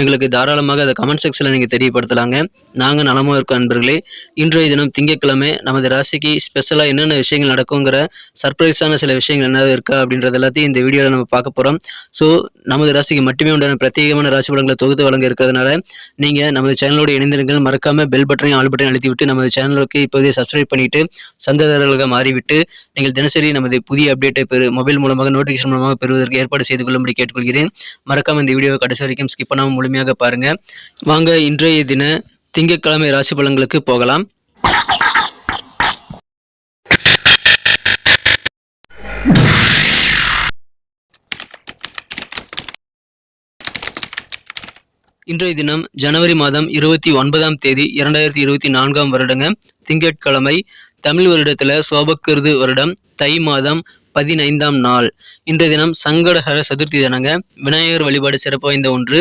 எங்களுக்கு தாராளமாக அதை கமெண்ட் செக்ஷனில் நீங்கள் தெரியப்படுத்தலாங்க. நாங்கள் நலமாக இருக்கோம் நண்பர்களே. இன்றைய தினம் திங்கட்கிழமை நமது ராசிக்கு ஸ்பெஷலாக என்னென்ன விஷயங்கள் நடக்குங்கிற சர்ப்ரைஸான சில விஷயங்கள் என்ன இருக்கா அப்படின்றது எல்லாத்தையும் இந்த வீடியோவில் நம்ம பார்க்க போகிறோம் ஸோ நமது ராசிக்கு மட்டுமே உண்டான பிரத்யேகமான ராசி படங்களை தொகுத்து வழங்க இருக்கிறதுனால நீங்கள் நமது சேனலோடு இணைந்திருங்கள். மறக்காமல் பெல் பட்டனையும் ஆல் பட்டனையும் அழுத்தி விட்டு நமது சேனலுக்கு இப்போதே சப்ஸ்கிரைப் பண்ணிவிட்டு சந்ததாரர்களாக மாறிவிட்டு நீங்கள் தினசரி நமது புதிய அப்டேட்டை பெறு மொபைல் மூலமாக நோட்டிஃபிகேஷன் மூலமாக பெறுவதற்கு ஏற்பாடு செய்து கொள்ளும்படி கேட்டுக்கொள்கிறேன். மறக்காமல் இந்த வீடியோவை கடைசி வரைக்கும் ஸ்கிப் பண்ணாமல் முழுமையாக பாருங்க. வாங்க இன்றைய தின திங்கட்கிழமை ராசி பலன்களுக்கு போகலாம். இன்றைய தினம் ஜனவரி மாதம் இருபத்தி ஒன்பதாம் தேதி இரண்டாயிரத்தி இருபத்தி நான்காம் வருடங்க திங்கட்கிழமை தமிழ் வருடத்துல சோபக்கிருது வருடம் தை மாதம் பதினைந்தாம் நாள். இன்றைய தினம் சங்கடஹர சதுர்த்தி தினங்க விநாயகர் வழிபாடு சிறப்பு வாய்ந்த ஒன்று.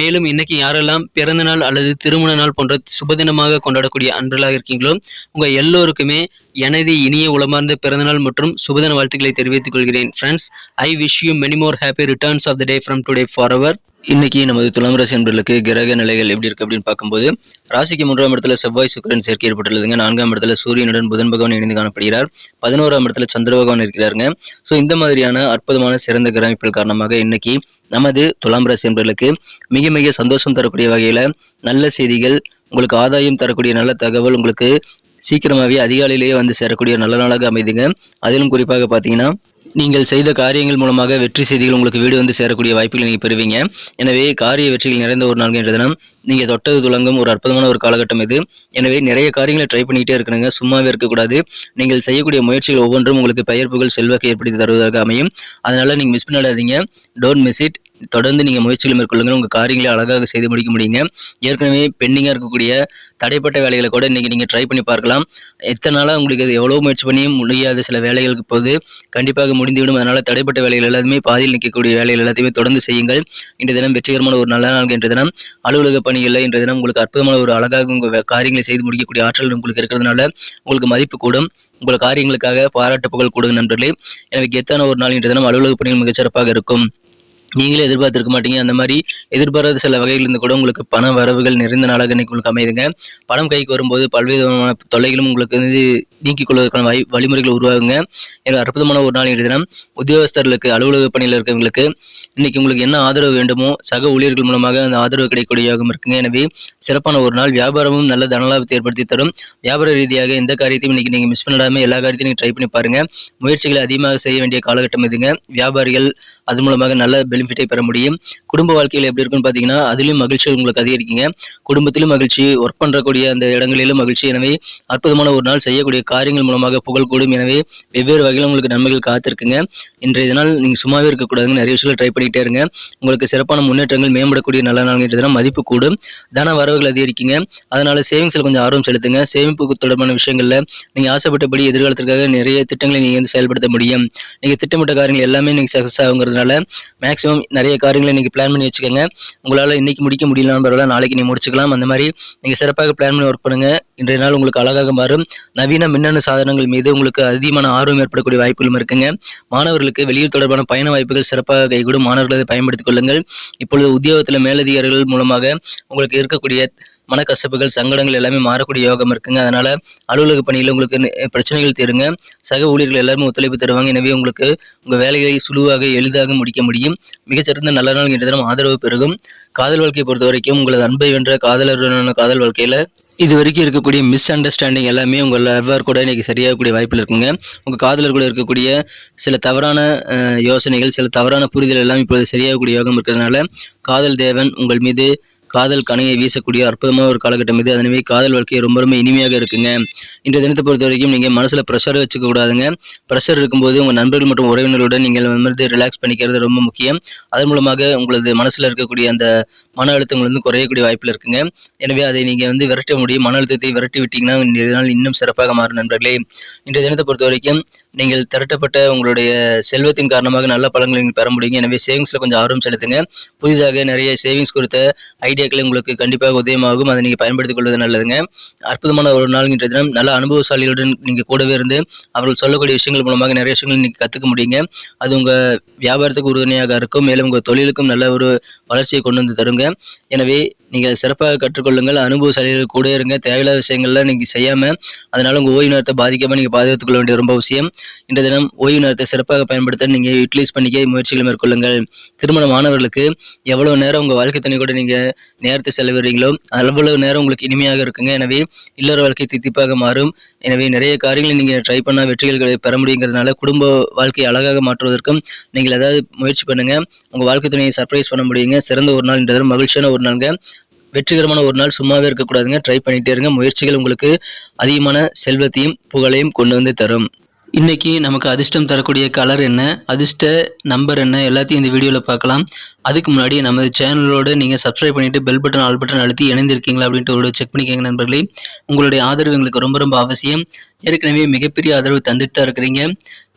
மேலும் இன்னைக்கு யாரெல்லாம் பிறந்த நாள் அல்லது திருமண நாள் போன்ற சுபதினமாக கொண்டாடக்கூடிய அன்றலாக இருக்கீங்களோ உங்க எல்லோருக்குமே எனது இனிய உளமார்ந்த பிறந்தநாள் மற்றும் சுபதின வாழ்த்துக்களை தெரிவித்துக் கொள்கிறேன். Friends I wish you many more happy returns of the day from today for our இன்னைக்கு நமது துலாம் ராசி என்பர்களுக்கு கிரக நிலைகள் எப்படி இருக்கு அப்படின்னு பார்க்கும்போது ராசிக்கு மூன்றாம் இடத்துல செவ்வாய் சுக்கரன் சேர்க்கை ஏற்பட்டுள்ளதுங்க. நான்காம் இடத்துல சூரியனுடன் புதன் பகவான் இணைந்து காணப்படுகிறார். பதினோராம் இடத்துல சந்திர பகவான் இருக்கிறாருங்க. ஸோ இந்த மாதிரியான அற்புதமான சிறந்த கிரக காரணமாக இன்னைக்கு நமது துலாம் ராசி என்பர்களுக்கு மிக மிக சந்தோஷம் தரக்கூடிய வகையில நல்ல செய்திகள் உங்களுக்கு ஆதாயம் தரக்கூடிய நல்ல தகவல் உங்களுக்கு சீக்கிரமாகவே அதிகாலையிலேயே வந்து சேரக்கூடிய நல்ல நாளாக அமைதுங்க. அதிலும் குறிப்பாக பார்த்தீங்கன்னா நீங்கள் செய்த காரியங்கள் மூலமாக வெற்றி செய்திகள் உங்களுக்கு வீடு வந்து சேரக்கூடிய வாய்ப்புகளை நீங்கள் பெறுவீங்க. எனவே காரிய வெற்றிகள் நிறைந்த ஒரு நாள் என்ற தினம் நீங்கள் தொட்டது துளங்கும் ஒரு அற்புதமான ஒரு காலகட்டம் இது. எனவே நிறைய காரியங்களை ட்ரை பண்ணிகிட்டே இருக்கணுங்க. சும்மாவே இருக்கக்கூடாது. நீங்கள் செய்யக்கூடிய முயற்சிகள் ஒவ்வொன்றும் உங்களுக்கு பெயர்ப்புகள் செல்வாக்கு ஏற்படுத்தி தருவதாக அமையும். அதனால் நீங்கள் மிஸ் பண்ணிடாதீங்க டோன்ட் மிஸ் இட் தொடர்ந்து நீங்கள் முயற்சிகளை மேற்கொள்ளுங்கள். உங்கள் காரியங்களை அழகாக செய்து முடிக்க முடியுங்க. ஏற்கனவே பெண்டிங்காக இருக்கக்கூடிய தடைப்பட்ட வேலைகளை கூட இன்றைக்கி நீங்கள் ட்ரை பண்ணி பார்க்கலாம். எத்தனை நாளாக உங்களுக்கு அது எவ்வளோ முயற்சி பண்ணியும் முடியாத சில வேலைகளுக்கு போது கண்டிப்பாக முடிந்துவிடும். அதனால் தடைப்பட்ட வேலைகள் எல்லாத்தையுமே பாதியில் நிற்கக்கூடிய வேலைகள் எல்லாத்தையுமே தொடர்ந்து செய்யுங்கள். இன்றைய தினம் வெற்றிகரமான ஒரு நல்ல நாள் என்ற தினம் அலுவலக பணிகளில் இன்றைய தினம் உங்களுக்கு அற்புதமான ஒரு அழகாக உங்கள் காரியங்களை செய்து முடிக்கக்கூடிய ஆற்றல் உங்களுக்கு இருக்கிறதுனால உங்களுக்கு மதிப்பு கூடும். உங்கள் காரியங்களுக்காக பாராட்டு புகழ் கொடுங்க நண்பர்களே. எனக்கு எத்தனை ஒரு நாள் இன்றைய தினம் அலுவலக பணிகள் மிகச்சிறப்பாக இருக்கும். நீங்களே எதிர்பார்த்துருக்க மாட்டீங்க. அந்த மாதிரி எதிர்பாராத சில வகைகளிலிருந்து கூட உங்களுக்கு பண வரவுகள் நிறைந்த நாளாக இன்னைக்கு உங்களுக்கு அமைதுங்க பணம் கைக்கு வரும்போது பல்வேறு விதமான தொல்லைகளும் உங்களுக்கு வந்து நீக்கிக் கொள்வதற்கான வழி வழிமுறைகள் உருவாகுங்க. எனக்கு அற்புதமான ஒரு நாள் தினம். உத்தியோகஸ்தர்களுக்கு அலுவலக பணியில் இருக்கிறவங்களுக்கு இன்னைக்கு உங்களுக்கு என்ன ஆதரவு வேண்டுமோ சக ஊழியர்கள் மூலமாக அந்த ஆதரவு கிடைக்கக்கூடிய யோகம் இருக்குங்க. எனவே சிறப்பான ஒரு நாள். வியாபாரமும் நல்ல தனலாபத்தை ஏற்படுத்தி தரும். வியாபார ரீதியாக எந்த காரியத்தையும் இன்னைக்கு நீங்கள் மிஸ் பண்ணிடாமல் எல்லா காரியத்தையும் நீங்கள் ட்ரை பண்ணி பாருங்கள் முயற்சிகளை அதிகமாக செய்ய வேண்டிய காலகட்டம் இதுங்க. வியாபாரிகள் அது மூலமாக நல்ல பெனிஃபிட்டை பெற முடியும். குடும்ப வாழ்க்கையில் எப்படி இருக்குன்னு பார்த்தீங்கன்னா அதுலேயும் மகிழ்ச்சி உங்களுக்கு அதிகரிக்குங்க. குடும்பத்திலும் மகிழ்ச்சி ஒர்க் பண்ணுறக்கூடிய அந்த இடங்களிலும் மகிழ்ச்சி. எனவே அற்புதமான ஒரு நாள் செய்யக்கூடிய காரியங்கள் மூலமாக புகழ் கூடும். எனவே வெவ்வேறு வகையில் உங்களுக்கு நன்மைகள் காத்திருக்குங்க. இன்றைய நாள் நீங்கள் சும்மாவே இருக்கக்கூடாதுங்க. நிறைய விஷயங்கள் ட்ரை பண்ணிக்கிட்டே இருங்க. உங்களுக்கு சிறப்பான முன்னேற்றங்கள் மேம்படக்கூடிய நல்ல நாள் தினம் மதிப்பு கூடும். தன வரவுகள் அதிகரிக்குங்க. அதனால் சேவிங்ஸில் கொஞ்சம் ஆர்வம் செலுத்துங்க. சேமிப்பு தொடர்பான விஷயங்களில் நீங்கள் ஆசைப்பட்டபடி எதிர்காலத்திற்காக நிறைய திட்டங்களை நீங்கள் வந்து செயல்படுத்த முடியும். நீங்கள் திட்டமிட்ட காரியங்கள் எல்லாமே நீங்கள் சக்ஸஸ் ஆகுங்கிறதுனால மேக்ஸிமம் மேக்ஸிமம் நிறைய காரியங்களை நீங்கள் பிளான் பண்ணி வச்சுக்கோங்க. உங்களால் இன்னைக்கு முடிக்க முடியலாம் பரவாயில்ல நாளைக்கு நீங்கள் முடிச்சுக்கலாம். அந்த மாதிரி நீங்கள் சிறப்பாக பிளான் பண்ணி ஒர்க் பண்ணுங்கள் இன்றைய நாள் உங்களுக்கு அழகாக மாறும். நவீன மின்னணு சாதனங்கள் மீது உங்களுக்கு அதிகமான ஆர்வம் ஏற்படக்கூடிய வாய்ப்புகளும் இருக்குங்க. மாணவர்களுக்கு வெளியூர் தொடர்பான பயண வாய்ப்புகள் சிறப்பாக கைகூடும். மாணவர்களை பயன்படுத்திக் கொள்ளுங்கள். இப்பொழுது உத்தியோகத்தில் மேலதிகாரிகள் மூலமாக உங்களுக்கு இருக்கக்கூடிய மனக்கசப்புகள் சங்கடங்கள் எல்லாமே மாறக்கூடிய யோகம் இருக்குங்க. அதனால அலுவலக பணியில் உங்களுக்கு பிரச்சனைகள் தீருங்க. சக ஊழியர்கள் எல்லாருமே ஒத்துழைப்பு தருவாங்க. எனவே உங்களுக்கு உங்கள் வேலைகளை சுழுவாக எளிதாக முடிக்க முடியும். மிகச்சிறந்த நல்ல நாள் என்ற தினம் ஆதரவு பெருகும். காதல் வாழ்க்கையை பொறுத்த வரைக்கும் உங்களது அன்பை வென்ற காதலருடனான காதல் வாழ்க்கையில் இது வரைக்கும் இருக்கக்கூடிய மிஸ் அண்டர்ஸ்டாண்டிங் எல்லாமே உங்கள் லவ்வர் கூட இன்றைக்கி சரியாகக்கூடிய வாய்ப்பில் இருக்குங்க. உங்கள் காதலர் கூட இருக்கக்கூடிய சில தவறான யோசனைகள் சில தவறான புரிதல் எல்லாம் இப்போது சரியாகக்கூடிய யோகம் இருக்கிறதுனால காதல் தேவன் உங்கள் மீது காதல் கணையை வீசக்கூடிய அற்புதமான ஒரு காலகட்டம் இது. அதனவே காதல் வாழ்க்கை ரொம்ப ரொம்ப இனிமையாக இருக்குங்க. இந்த தினத்தை பொறுத்த வரைக்கும் நீங்கள் மனசில் ப்ரெஷர் வச்சுக்க கூடாதுங்க. ப்ரெஷர் இருக்கும்போது உங்கள் நண்பர்கள் மற்றும் உறவினர்களுடன் நீங்கள் வந்து ரிலாக்ஸ் பண்ணிக்கிறது ரொம்ப முக்கியம். அதன் மூலமாக உங்களது மனசில் இருக்கக்கூடிய அந்த மன அழுத்தங்கள் வந்து குறையக்கூடிய வாய்ப்பில் இருக்குங்க. எனவே அதை நீங்கள் வந்து விரட்ட முடியும். மன அழுத்தத்தை விரட்டி விட்டீங்கன்னா இன்றைய நாள் இன்னும் சிறப்பாக மாறும் நண்பர்களே. இன்றைய தினத்தை பொறுத்த வரைக்கும் நீங்கள் திரட்டப்பட்ட உங்களுடைய செல்வத்தின் காரணமாக நல்ல பலன்களை நீங்கள் பெற முடியுங்க. எனவே சேவிங்ஸில் கொஞ்சம் ஆர்வம் செலுத்துங்க. புதிதாக நிறைய சேவிங்ஸ் கொடுத்த ஐடியாக்களை உங்களுக்கு கண்டிப்பாக உதயமாகும். அதை நீங்கள் பயன்படுத்திக் கொள்வது நல்லதுங்க. அற்புதமான ஒரு நாள்கின்ற தினம். நல்ல அனுபவசாலிகளுடன் நீங்கள் கூடவே இருந்து அவர்கள் சொல்லக்கூடிய விஷயங்கள் மூலமாக நிறைய விஷயங்கள் நீங்கள் கற்றுக்க முடியுங்க. அது உங்கள் வியாபாரத்துக்கு உறுதுணையாக இருக்கும். மேலும் உங்கள் தொழிலுக்கும் நல்ல ஒரு வளர்ச்சியை கொண்டு வந்து தருங்க. எனவே நீங்கள் சிறப்பாக கற்றுக்கொள்ளுங்கள் அனுபவசாலிகள் கூட இருங்க. தேவையில்லாத விஷயங்கள்லாம் நீங்கள் செய்யாமல் அதனால் உங்கள் ஓய்வு நேரத்தை பாதிக்காமல் நீங்கள் பாதுகாத்துக் கொள்ள வேண்டிய ரொம்ப அவசியம். இந்த தினம் ஓய்வு நேரத்தை சிறப்பாக பயன்படுத்த நீங்கள் யூட்டிலைஸ் பண்ணிக்க முயற்சிகளை மேற்கொள்ளுங்கள். திருமண மாணவர்களுக்கு எவ்வளோ நேரம் உங்கள் வாழ்க்கை துணை கூட நீங்கள் நேரத்தை செலவிடுறீங்களோ அவ்வளவு நேரம் உங்களுக்கு இனிமையாக இருக்குங்க. எனவே இல்லற வாழ்க்கை தித்திப்பாக மாறும். எனவே நிறைய காரியங்களை நீங்கள் ட்ரை பண்ணால் வெற்றிகளை பெற முடியுங்கிறதுனால குடும்ப வாழ்க்கையை அழகாக மாற்றுவதற்கும் நீங்கள் ஏதாவது முயற்சி பண்ணுங்கள் உங்கள் வாழ்க்கை துணையை சர்ப்ரைஸ் பண்ண முடியுங்க. சிறந்த ஒரு நாள் இன்றது மகிழ்ச்சியான ஒரு நாளுங்க. வெற்றிகரமான ஒரு நாள் சும்மாவே இருக்கக்கூடாதுங்க. ட்ரை பண்ணிகிட்டே இருங்க. முயற்சிகள் உங்களுக்கு அதிகமான செல்வத்தையும் புகழையும் கொண்டு வந்து தரும். இன்றைக்கி நமக்கு அதிர்ஷ்டம் தரக்கூடிய கலர் என்ன? அதிர்ஷ்ட நம்பர் என்ன? எல்லாத்தையும் இந்த வீடியோவில் பார்க்கலாம். அதுக்கு முன்னாடி நமது சேனலோடு நீங்கள் சப்ஸ்கிரைப் பண்ணிவிட்டு பெல் பட்டன் ஆல் பட்டன் அழுத்தி இணைந்திருக்கீங்களா அப்படின்ட்டு ஒரு செக் பண்ணிக்கோங்க நண்பர்களே. உங்களுடைய ஆதரவு எங்களுக்கு ரொம்ப ரொம்ப அவசியம். ஏற்கனவே மிகப்பெரிய ஆதரவு தந்துட்டு தான் இருக்கிறீங்க.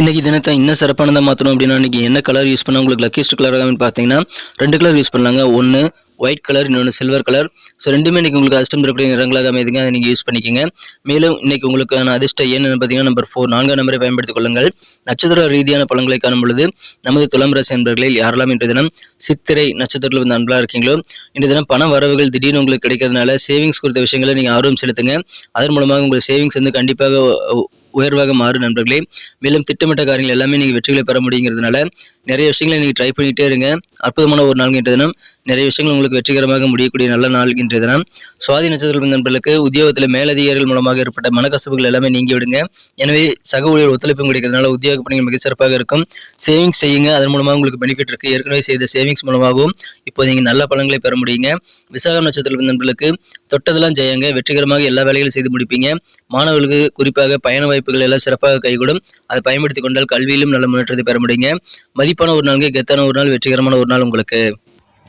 இன்றைக்கி தினத்தை இன்னும் சிறப்பானதாக மாற்றணும் அப்படின்னா இன்னைக்கு என்ன கலர் யூஸ் பண்ணால் உங்களுக்கு லக்கியஸ்ட் கலராக பார்த்தீங்கன்னா ரெண்டு கலர் யூஸ் பண்ணாங்க ஒன்று ஒயிட் கலர் இன்னொன்று சில்வர் கலர் ஸோ ரெண்டுமே இன்றைக்கி உங்களுக்கு அதிர்ஷ்டம் தரக்கூடிய நிறங்களாக அமைதிங்க அதை நீங்கள் யூஸ் பண்ணிக்கோங்க. மேலும் இன்றைக்கி உங்களுக்கான அதிர்ஷ்ட என்னென்னு பார்த்தீங்கன்னா நம்பர் ஃபோர் நான்காம் நம்பரை பயன்படுத்திக் கொள்ளுங்கள். நட்சத்திர ரீதியான பழங்களை காணும் பொழுது நமது துலாம் ராசி நண்பர்களில் யாரெல்லாம் இன்றைய தினம் சித்திரை நட்சத்திரத்தில் வந்து அன்பலாக இருக்கீங்களோ இன்றைய தினம் பண வரவுகள் திடீர்னு உங்களுக்கு கிடைக்கிறதுனால சேவிங்ஸ் குறித்த விஷயங்களை நீங்கள் ஆர்வம் செலுத்துங்க. அதன் மூலமாக உங்கள் சேவிங்ஸ் வந்து கண்டிப்பாக உயர்வாக மாறும் நண்பர்களே. மேலும் திட்டமிட்ட காரியங்கள் எல்லாமே நீங்கள் வெற்றிகளை பெற முடியுங்கிறதுனால நிறைய விஷயங்களை நீங்கள் ட்ரை பண்ணிகிட்டே இருங்க. அற்புதமான ஒரு நாள் இன்றைய தினம். நிறைய விஷயங்கள் உங்களுக்கு வெற்றிகரமாக முடியக்கூடிய நல்ல நாள் இன்றைய தினம். சுவாதி நட்சத்திரம் நண்பர்களுக்கு உத்தியோகத்தில் மேலதிகாரிகள் மூலமாக ஏற்பட்ட மனக்கசப்புகள் எல்லாமே நீங்கி விடுங்க. எனவே சக ஊழியர் ஒத்துழைப்பு கிடைக்கிறதுனால உத்தியோக பணிகள் மிக சிறப்பாக இருக்கும். சேவிங்ஸ் செய்யுங்க. அதன் மூலமாக உங்களுக்கு பெனிஃபிட் இருக்குது ஏற்கனவே செய்த சேவிங்ஸ் மூலமாகவும் இப்போ நீங்கள் நல்ல பலன்களை பெற முடியுங்க. விசாகம் நட்சத்திரம் நண்பர்களுக்கு தொட்டதெல்லாம் செய்யுங்க வெற்றிகரமாக எல்லா வேலைகளும் செய்து முடிப்பீங்க. மாணவர்களுக்கு குறிப்பாக பயண வாய்ப்புகள் எல்லாம் சிறப்பாக கைகூடும். அதை பயன்படுத்தி கொண்டால் கல்வியிலும் நல்ல முன்னேற்றத்தை பெற முடியுங்க. மதிப்பான ஒரு நாளுங்க கெத்தான ஒரு நாள் வெற்றிகரமான ஒரு நாள் உங்களுக்கு.